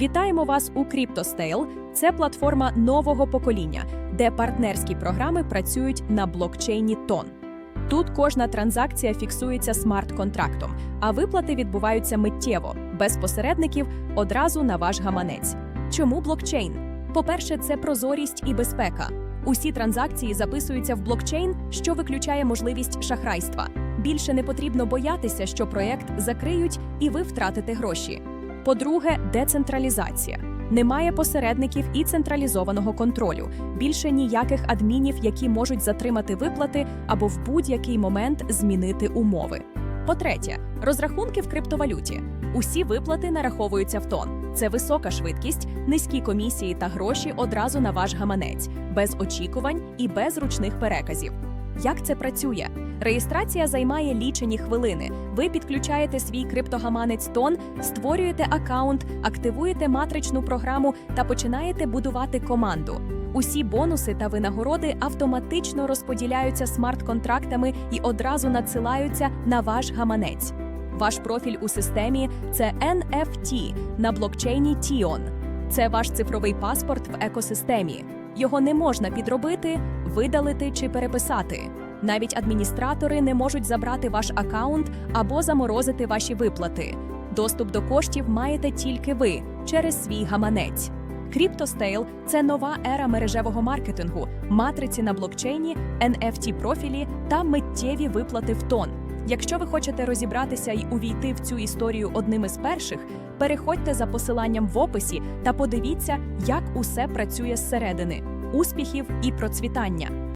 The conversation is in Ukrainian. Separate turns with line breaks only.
Вітаємо вас у CryptoStale. Це платформа нового покоління, де партнерські програми працюють на блокчейні Тон. Тут кожна транзакція фіксується смарт-контрактом, а виплати відбуваються миттєво, без посередників, одразу на ваш гаманець. Чому блокчейн? По-перше, це прозорість і безпека. Усі транзакції записуються в блокчейн, що виключає можливість шахрайства. Більше не потрібно боятися, що проєкт закриють і ви втратите гроші. По-друге, децентралізація. Немає посередників і централізованого контролю. Більше ніяких адмінів, які можуть затримати виплати або в будь-який момент змінити умови. По-третє, розрахунки в криптовалюті. Усі виплати нараховуються в тон. Це висока швидкість, низькі комісії та гроші одразу на ваш гаманець, без очікувань і без ручних переказів. Як це працює? Реєстрація займає лічені хвилини. Ви підключаєте свій криптогаманець тон, створюєте аккаунт, активуєте матричну програму та починаєте будувати команду. Усі бонуси та винагороди автоматично розподіляються смарт-контрактами і одразу надсилаються на ваш гаманець. Ваш профіль у системі це NFT на блокчейні Tion. Це ваш цифровий паспорт в екосистемі. Його не можна підробити, видалити чи переписати. Навіть адміністратори не можуть забрати ваш аккаунт або заморозити ваші виплати. Доступ до коштів маєте тільки ви через свій гаманець. CryptoStale – це нова ера мережевого маркетингу, матриці на блокчейні, NFT-профілі та миттєві виплати в тон. Якщо ви хочете розібратися й увійти в цю історію одним із перших, переходьте за посиланням в описі та подивіться, як усе працює зсередини. Успіхів і процвітання!